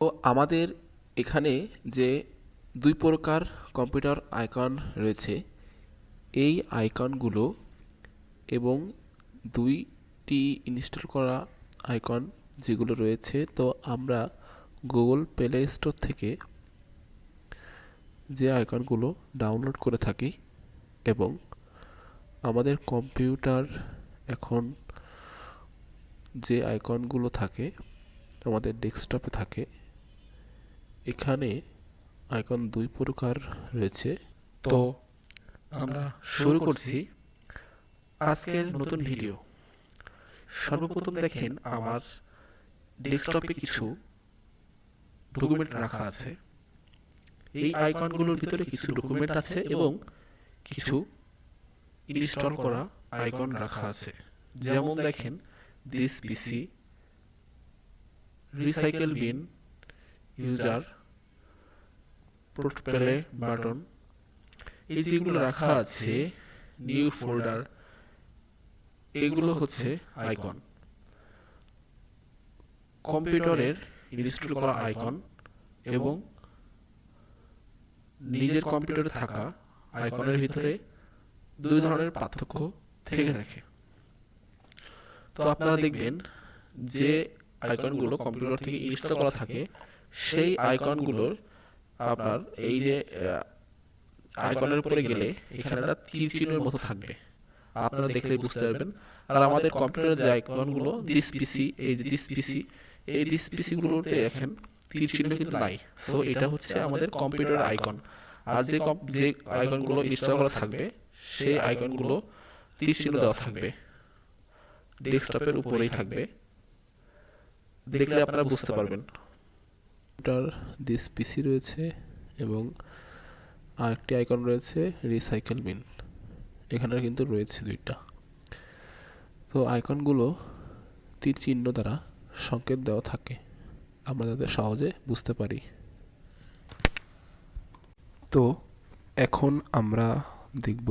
ও আমাদের এখানে যে দুই প্রকার কম্পিউটার আইকন রয়েছে, এই আইকনগুলো এবং দুইটি ইনস্টল করা আইকন যেগুলো রয়েছে, তো আমরা গুগল প্লে স্টোর থেকে যে আইকনগুলো ডাউনলোড করে থাকি এবং আমাদের কম্পিউটার এখন যে আইকনগুলো থাকে, আমাদের ডেস্কটপে থাকে এখানে আইকন দুই প্রকার রয়েছে। তো আমরা শুরু করছি আজকের নতুন ভিডিও। সর্বপ্রথম দেখেন আমার ডেস্কটপে কিছু ডকুমেন্ট রাখা আছে। এই আইকনগুলোর ভিতরে কিছু ডকুমেন্ট আছে এবং কিছু ইনস্টল করা আইকন রাখা আছে। যেমন দেখেন this PC recycle bin user play button এই যেগুলো রাখা আছে নিউ ফোল্ডার এগুলো হচ্ছে আইকন কম্পিউটারের ইনস্টল করা আইকন এবং নিজের কম্পিউটারে থাকা আইকনের ভিতরে দুই ধরনের পার্থক্য থেকে থাকে। তো আপনারা দেখবেন যে আইকনগুলো কম্পিউটার থেকে ইনস্টল করা থাকে সেই আইকনগুলোর আপনার এই যে আইকনের উপরে গেলে এখানে একটা তীর চিহ্নের মতো থাকবে। আপনারা দেখলেই বুঝতে পারবেন। আর আমাদের কম্পিউটারের যে আইকনগুলো দিস পিসি এই যে দিস পিসি এই দিস পিসি গুলোতে দেখেন তীর চিহ্ন কিন্তু নাই। সো এটা হচ্ছে আমাদের কম্পিউটার আইকন আর যে যে আইকনগুলো ইনস্টল করা থাকবে সেই আইকনগুলো তীর চিহ্ন দেওয়া থাকবে। ডেস্কটপের উপরেই থাকবে। দেখলে আপনারা বুঝতে পারবেন কম্পিউটার দিস পিসি রয়েছে এবং আরেকটি আইকন রয়েছে রিসাইকেল বিন এখানে কিন্তু রয়েছে দুইটা। তো আইকনগুলো তীর চিহ্ন দ্বারা সংকেত দেওয়া থাকে। আমরা যাতে সহজে বুঝতে পারি। তো এখন আমরা দেখব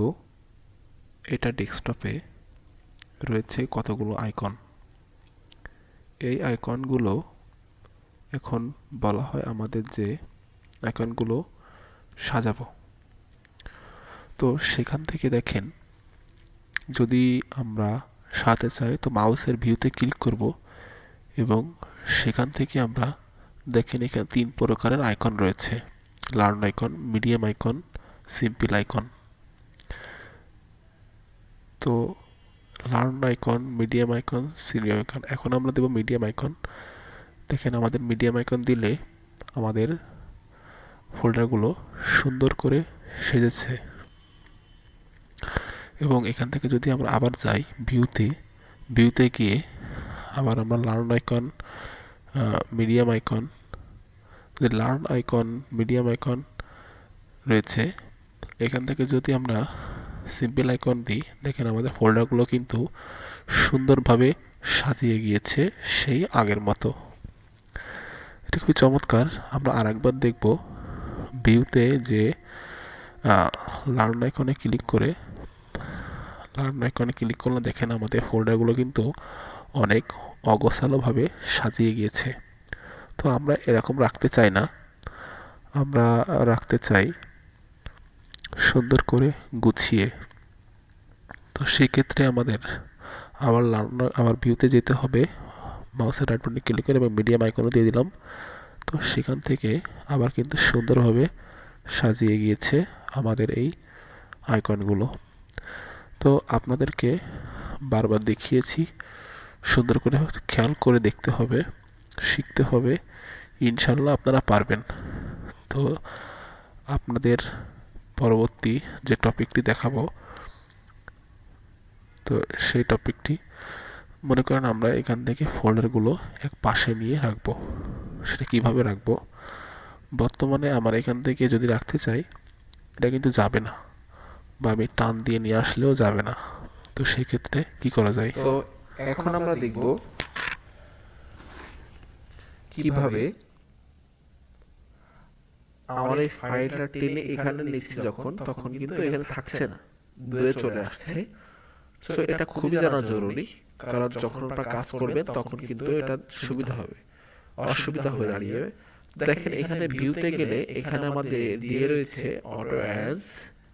এটা ডেস্কটপে রয়েছে কতগুলো আইকন এই আইকনগুলো এখন বলা হয় আমাদের যে আইকনগুলো সাজাবো। তো সেখান থেকে দেখেন, যদি আমরা সাথে চাই, তো মাউসের ভিউতে ক্লিক করব এবং সেখান থেকে আমরা দেখেন এখানে তিন প্রকারের আইকন রয়েছে। Learn icon medium icon simple icon তো learn icon medium icon senior icon এখন আমরা দেব মিডিয়াম আইকন দেখেন আমাদের মিডিয়াম আইকন দিলে আমাদের ফোল্ডারগুলো সুন্দর করে সেজেছে। এবং এখান থেকে যদি আমরা আবার যাই ভিউতে ভিউতে গিয়ে আবার আমরা লার্ন আইকন মিডিয়াম আইকন যে লার্ন আইকন মিডিয়াম আইকন রয়েছে, এখান থেকে যদি আমরা সিম্পল আইকন দিই, দেখেন আমাদের ফোল্ডারগুলো কিন্তু সুন্দরভাবে সাজিয়ে গিয়েছে সেই আগের মতো। এটা খুবই চমৎকার। আমরা আরেকবার দেখব ভিউতে যে লার্ন আইকনে ক্লিক করে, লার্ন আইকনে ক্লিক করলে দেখেন আমাদের ফোল্ডারগুলো কিন্তু অনেক অগোছালোভাবে সাজিয়ে গিয়েছে। তো আমরা এরকম রাখতে চাই না। আমরা রাখতে চাই সুন্দর করে গুছিয়ে। তো সেক্ষেত্রে আমাদের আবার লার্ন, আবার ভিউতে যেতে হবে। মাউসের রাইট বাটনে ক্লিক করে এবং মিডিয়াম আইকনও দিয়ে দিলাম। তো সেখান থেকে আবার কিন্তু সুন্দরভাবে সাজিয়ে গিয়েছে আমাদের এই আইকনগুলো তো আপনাদেরকে বারবার দেখিয়েছি, সুন্দর করে খেয়াল করে দেখতে হবে, শিখতে হবে ইনশাল্লাহ আপনারা পারবেন। তো আপনাদের পরবর্তী যে টপিকটি দেখাবো, তো সেই টপিকটি মনে করেন আমরা এখান থেকে ফোল্ডারগুলো এক পাশে নিয়ে রাখব। সেটা কীভাবে রাখব? বর্তমানে আমার এখান থেকে যদি রাখতে চাই এটা কিন্তু যাবে না বা আমি টান দিয়ে নিয়ে আসলেও যাবে না। তো সেই ক্ষেত্রে কি করা যায়? তো এখন আমরা দেখব কীভাবে আমার এই ফাইলটা টেনে এখানে নিচ্ছি যখন তখন কিন্তু এখানে থাকছে না। দূরে চলে আসছে। তো এটা খুবই জানা জরুরি। কারণ যখন আপনারা কাজ করবেন তখন কিন্তু এটা সুবিধা হবে অসুবিধা হয়ে দাঁড়িয়ে দেখেন এখানে ভিউতে গেলে এখানে আমাদের দিয়ে রয়েছে অটো অ্যাজ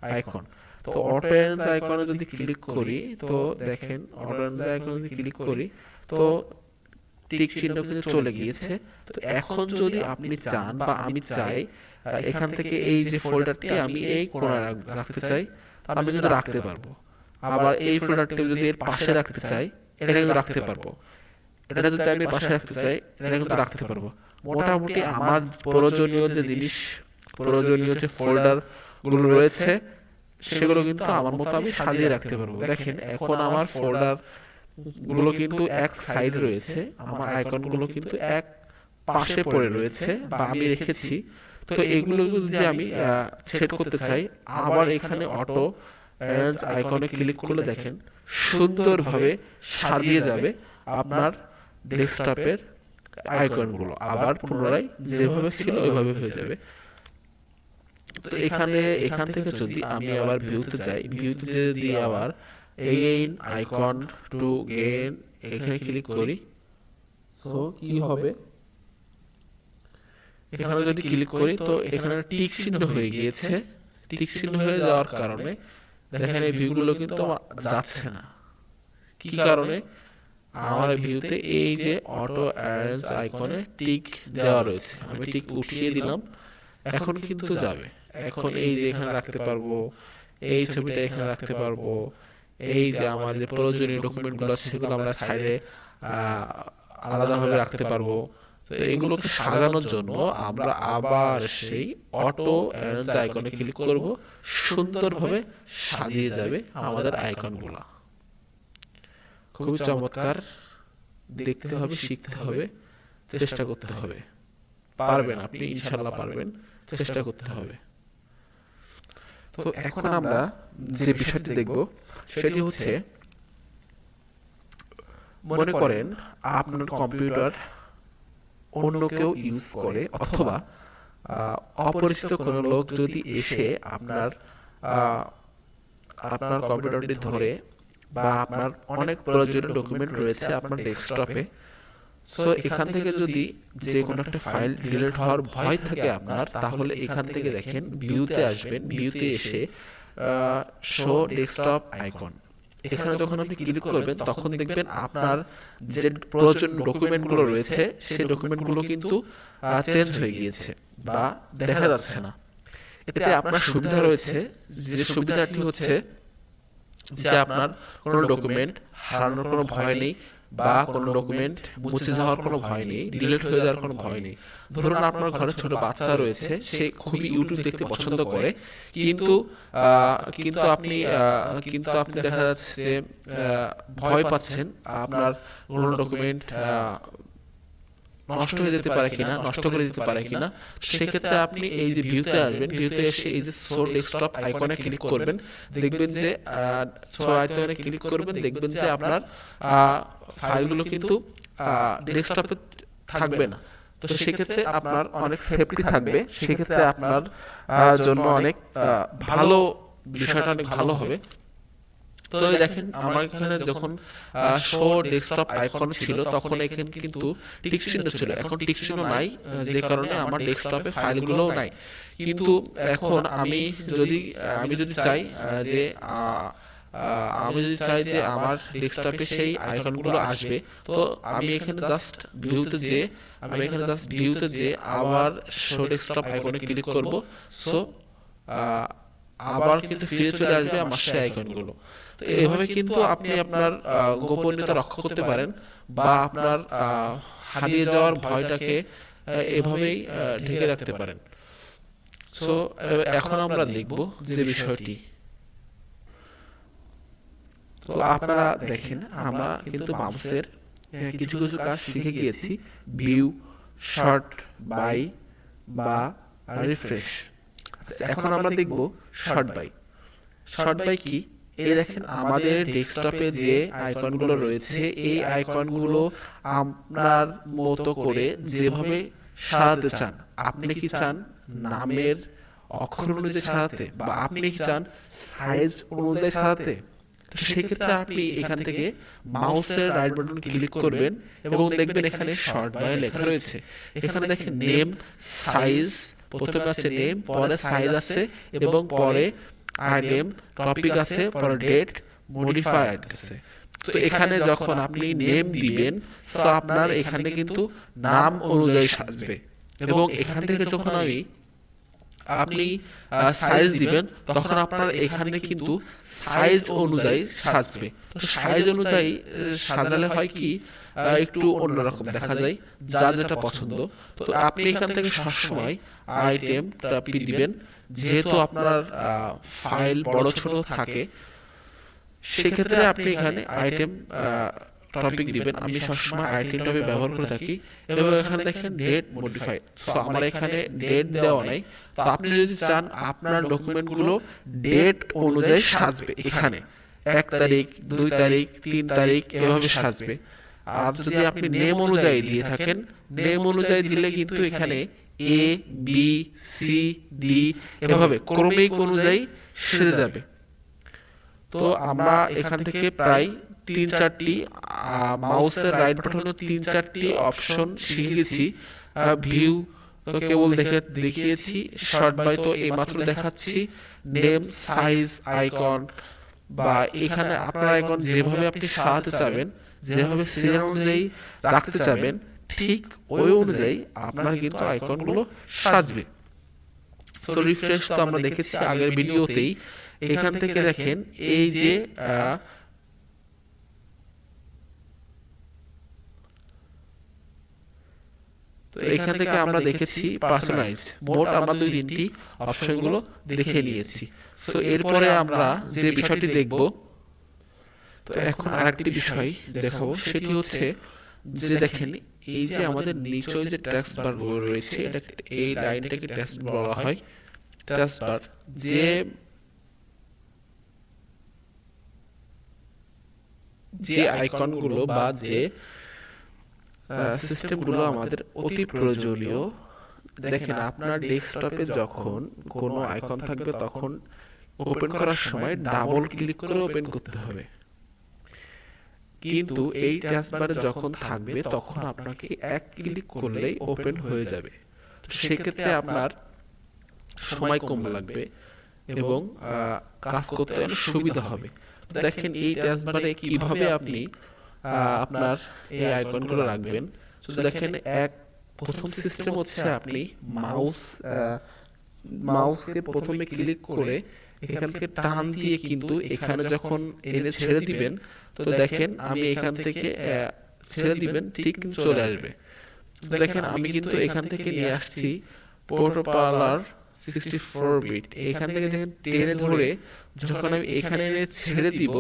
আইকন তো অটো অ্যাজ আইকনে যদি ক্লিক করি তো দেখেন অটো অ্যাজ আইকনে যদি ক্লিক করি তো টিক চিহ্ন কিন্তু চলে গিয়েছে। তো এখন যদি আপনি চান বা আমি চাই এখান থেকে এই যে ফোল্ডারটি আমি এই রাখ- রাখতে চাই আমি কিন্তু রাখতে পারব আবার এই ফোল্ডারটি যদি এর পাশে রাখতে চাই এটা কিন্তু রাখতে পারব। এটা যদি আমি পাশে রাখতে চাই এটা কিন্তু রাখতে পারব। মোটামুটি আমার প্রয়োজনীয় যে জিনিস প্রয়োজনীয় যে ফোল্ডারগুলো রয়েছে সেগুলো কিন্তু আমার মতো আমি সাজিয়ে রাখতে পারব। দেখেন এখন আমার ফোল্ডারগুলো কিন্তু এক সাইড রয়েছে আমার আইকনগুলো কিন্তু এক পাশে পড়ে রয়েছে বা আমি রেখেছি। তো এগুলো যদি আমি সেট করতে চাই আবার এখানে অটো অ্যারেঞ্জ আইকনে ক্লিক করলে দেখেন সুন্দরভাবে সাজিয়ে যাবে আপনার ডেস্কটপের আইকনগুলো আবার পুনরায় যেভাবে ছিল ওইভাবে হয়ে যাবে। তো এখানে এখান থেকে যদি আমি আবার ভিউতে যাই ভিউতে যদি আবার এগেইন আইকন টু গেইন এখানে ক্লিক করি। সো কি হবে? এখানে যদি ক্লিক করি তো এখানে টিক চিহ্ন হয়ে গিয়েছে। টিক চিহ্ন হয়ে যাওয়ার কারণে দেখেন এই ভিউগুলো কিন্তু আমার যাচ্ছে না। কি কারণে? আমার ভিউতে এই যে অটো অ্যারেঞ্জ আইকনে টিক দেওয়া রয়েছে। আমি টিক উঠিয়ে দিলাম। এখন কিন্তু যাবে। এখন এই যে এখানে রাখতে পারব এই ছবিটা এখানে রাখতে পারব। এই যে আমার যে প্রয়োজনীয় ডকুমেন্টগুলো সেগুলো আমরা সাইডে আলাদাভাবে রাখতে পারব। তো এগুলোকে সাজানোর জন্য আমরা আবার সেই অটো অ্যারেঞ্জ আইকনে ক্লিক করব। সুন্দরভাবে সাজিয়ে যাবে আমাদের আইকনগুলো খুবই চমৎকার। দেখতে হবে, শিখতে হবে, চেষ্টা করতে হবে। পারবেন আপনি ইনশাল্লাহ পারবেন। চেষ্টা করতে হবে। তো এখন আমরা যে বিষয়টি দেখব, সেটি হচ্ছে, মনে করেন আপনার কম্পিউটার অন্য কেউ ইউজ করে অথবা অপরিচিত কোনো লোক যদি এসে আপনার আপনার কম্পিউটারটি ধরে বা আপনার অনেক প্রয়োজনীয় ডকুমেন্ট রয়েছে আপনার ডেস্কটপে সো এখান থেকে যদি যে কোনো একটা ফাইল ডিলিট হওয়ার ভয় থাকে আপনার তাহলে এখান থেকে দেখেন ভিউতে আসবেন ভিউতে এসে শো ডেস্কটপ আইকন এখানে যখন আপনি ক্লিক করবেন তখন দেখবেন আপনার যে প্রয়োজন ডকুমেন্টগুলো রয়েছে সেই ডকুমেন্টগুলো কিন্তু চেঞ্জ হয়ে গিয়েছে বা দেখা যাচ্ছে না। এতে আপনার সুবিধা রয়েছে যে সুবিধাটি হচ্ছে যে আপনার কোনো ডকুমেন্ট হারানোর কোনো ভয় নেই বা কোনো ডকুমেন্ট মুছে যাওয়ার কোনো ভয় নেই ডিলিট হয়ে যাওয়ার কোনো ভয় নেই। ধরুন আপনার ঘরে ছোট বাচ্চা রয়েছে, সে খুবই ইউটিউব দেখতে পছন্দ করে, কিন্তু কিন্তু আপনি কিন্তু আপনি দেখা যাচ্ছে যে ভয় পাচ্ছেন, আপনার কোনো ডকুমেন্ট নষ্ট হয়ে যেতে পারে কিনা নষ্ট করে দিতে পারে কিনা সেক্ষেত্রে আপনি এই যে ভিউতে আসবেন ভিউতে এসে এই যে শো ডেস্কটপ আইকনে ক্লিক করবেন দেখবেন যে শো আইকনে ক্লিক করবেন দেখবেন যে আপনার ফাইলগুলো কিন্তু ডেস্কটপে থাকবে না। তো সেক্ষেত্রে আপনার অনেক সেফটি থাকবে সেক্ষেত্রে আপনার জন্য অনেক ভালো বিষয়টা অনেক ভালো হবে। তো দেখেন আমার এখানে যখন শো ডেস্কটপ আইকন ছিল তখন এখানে কিন্তু টিক চিহ্ন ছিল। এখন টিক চিহ্ন নাই যে কারণে আমার ডেস্কটপে ফাইলগুলোও নাই। কিন্তু এখন আমি যদি আমি যদি চাই যে আমি যদি চাই যে আমার ডেস্কটপে সেই আইকনগুলো আসবে তো আমি এখানে জাস্ট ভিউতে যে আমি এখানে জাস্ট ভিউতে যে আবার শো ডেস্কটপ আইকনে ক্লিক করব সো আবার কিন্তু ফিরে চলে আসবে আমার সেই আইকনগুলো তো এইভাবে কিন্তু আপনি আপনার গোপনীয়তা রক্ষা করতে পারেন বা আপনার হারিয়ে যাওয়ার ভয়টাকে এভাবেই ঢেকে রাখতে পারেন। সো এখন আমরা দেখব যে বিষয়টি। তো আপনারা দেখেন আমরা কিন্তু মাউসের কিছু কিছু কাজ শিখে গিয়েছি। ভিউ শর্ট বাই বা রিফ্রেশ এখন আমরা দেখব শর্ট বাই শর্ট বাই কি? এই দেখেন, আমাদের ডেস্কটপে যে আইকনগুলো রয়েছে, এই আইকনগুলো আপনার মতো করে যেভাবে সাজাতে চান, আপনি কি চান নামের অক্ষর অনুযায়ী সাজাতে, বা আপনি কি চান সাইজ অনুযায়ী সাজাতে? সেক্ষেত্রে আপনি এখান থেকে মাউসের রাইট বাটন ক্লিক করবেন এবং দেখবেন এখানে শর্ট বাই লেখা রয়েছে। এখানে দেখেন নেম সাইজ প্রথমে আছে নেম পরে সাইজ আছে এবং পরে নেম টপিক আছে পরে ডেট মডিফাইড আছে। তো এখানে যখন আপনি নেম দিবেন তো আপনার এখানে কিন্তু নাম অনুযায়ী সাজবে। এবং এখান থেকে যখন আমি আপনি সাইজ দিবেন তখন আপনার এখানে কিন্তু সাইজ অনুযায়ী সাজবে। তো সাইজ অনুযায়ী সাজালে হয় কি একটু অন্যরকম দেখা যায় যার যেটা পছন্দ। তো আপনি এখান থেকে সবসময় আইটেম টাপি দিবেন। যেহেতু আপনার ফাইল বড় ছোট থাকে সেক্ষেত্রে আপনি এখানে আইটেম টপিক দিবেন। আমি সবসময় আইটেম টপিক ব্যবহার করে থাকি। এবং এখানে দেখেন ডেট মডিফাই সো আমার এখানে ডেট দেওয়া নাই। তো আপনি যদি চান আপনার ডকুমেন্টগুলো ডেট অনুযায়ী সাজবে এখানে। এক তারিখ দুই তারিখ তিন তারিখ এভাবে সাজবে। আর যদি আপনি নেম অনুযায়ী দিয়ে থাকেন নেম অনুযায়ী দিলে কিন্তু এখানে এ, বি, সি, ডি এভাবে ক্রমিক অনুযায়ী সেজে যাবে। তো আমরা এখান থেকে প্রায় তিন চারটি মাউসের রাইট বাটনে তিন চারটি অপশন শিখে গেছি ভিউ কেবল দেখে দেখিয়েছি শর্ট বাই তো এইমাত্র দেখাচ্ছি। নেম সাইজ আইকন বা এখানে আপনার আইকন যেভাবে আপনি সাজাতে চাবেন, যেভাবে সিরিয়াল অনুযায়ী রাখতে চাবেন ঠিক ওই অনুযায়ী আপনার কিন্তু আইকনগুলো সাজবে। সো রিফ্রেশ তো আমরা দেখেছি আগের ভিডিওতেই। এখান থেকে দেখেন এই যে তো এখান থেকে আমরা দেখেছি পার্সোনালাইজ মোট আমরা দুই তিনটি অপশনগুলো দেখে নিয়েছি। সো এরপরে আমরা যে বিষয়টি দেখব তো এখন আরেকটি বিষয় দেখাবো। সেটি হচ্ছে যে দেখেন এই যে আমাদের নিচে যে ট্যাক্স বার রয়েছে এটা এই লাইনটাকে ট্যাক্স বলা হয়। ট্যাক্স বার যে যে আইকনগুলো বা যে সিস্টেমগুলো আমাদের অতি প্রয়োজনীয়। দেখেন আপনার ডেস্কটপে যখন কোনো আইকন থাকবে তখন ওপেন করার সময় ডাবল ক্লিক করে ওপেন করতে হবে। কিন্তু এই টাস্কবারে যখন থাকবে তখন আপনাকে এক ক্লিক করলেই ওপেন হয়ে যাবে। তো সেক্ষেত্রে আপনার সময় কম লাগবে এবং কাজ করতে সুবিধা হবে। দেখেন এই টাস্কবারে কীভাবে আপনি আপনার এই আইকনগুলো রাখবেন। তো দেখেন এক প্রথম সিস্টেম হচ্ছে আপনি মাউস মাউসকে প্রথমে ক্লিক করে এখান থেকে টান দিয়ে কিন্তু এখানে যখন এনে ছেড়ে দিবেন তো দেখেন আমি এখান থেকে ছেড়ে দিবেন ঠিক চলে আসবে। দেখেন আমি কিন্তু এখান থেকে নিয়ে আসছি পোর্টো পার্লার সিক্সটি ফোর বিট এখান থেকে দেখেন টেনে ধরে যখন আমি এখানে এনে ছেড়ে দিব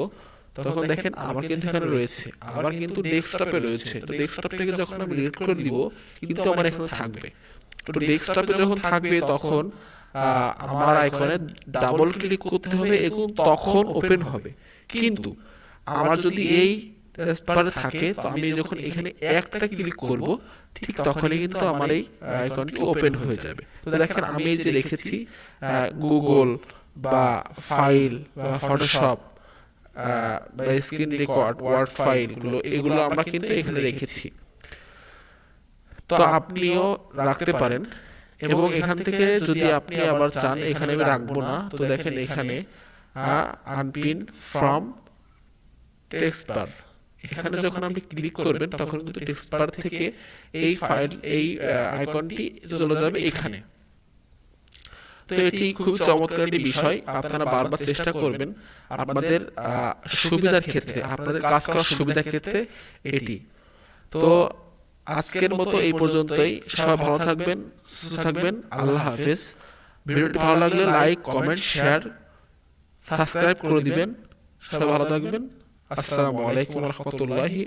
তখন দেখেন আমার কিন্তু এখানে রয়েছে। আবার কিন্তু ডেস্কটপে রয়েছে। তো ডেস্কটপটাকে যখন আমি রিড করে দিব কিন্তু আমার এখানে থাকবে। তো ডেস্কটপে যখন থাকবে তখন আমার আইকনে ডাবল ক্লিক করতে হবে এবং তখন ওপেন হবে। কিন্তু আমার যদি এই টাস্কবারে থাকে, তো আমি যখন এখানে একটা ক্লিক করব, ঠিক তখনই কিন্তু আমার এই আইকনটি ওপেন হয়ে যাবে। তো দেখেন, আমি এই যে রেখেছি গুগল বা ফাইল বা ফটোশপ বা স্ক্রিন রেকর্ড ওয়ার্ড ফাইলগুলো এগুলো আমরা কিন্তু এখানে রেখেছি। তো আপনিও রাখতে পারেন। এবং এখান থেকে যদি আপনি আবার চান এখানে আমি রাখব না। তো দেখেন এখানে আনপিন ফ্রম টেক্সট বার এখানে যখন আপনি ক্লিক করবেন তখন কিন্তু টেক্সট বার থেকে এই ফাইল এই আইকনটি চলে যাবে এখানে। তো এটি খুব চমৎকার একটি বিষয়। আপনারা বারবার চেষ্টা করবেন আপনাদের আহ, সুবিধার ক্ষেত্রে আপনাদের কাজ করার সুবিধার ক্ষেত্রে এটি। তো আজকের মতো এই পর্যন্তই। সবাই ভালো থাকবেন সুস্থ থাকবেন। আল্লাহ হাফেজ। ভিডিওটি ভালো লাগলে লাইক কমেন্ট শেয়ার সাবস্ক্রাইব করে দিবেন। সবাই ভালো থাকবেন। আসসালামু আলাইকুম রহমতুল্লাহি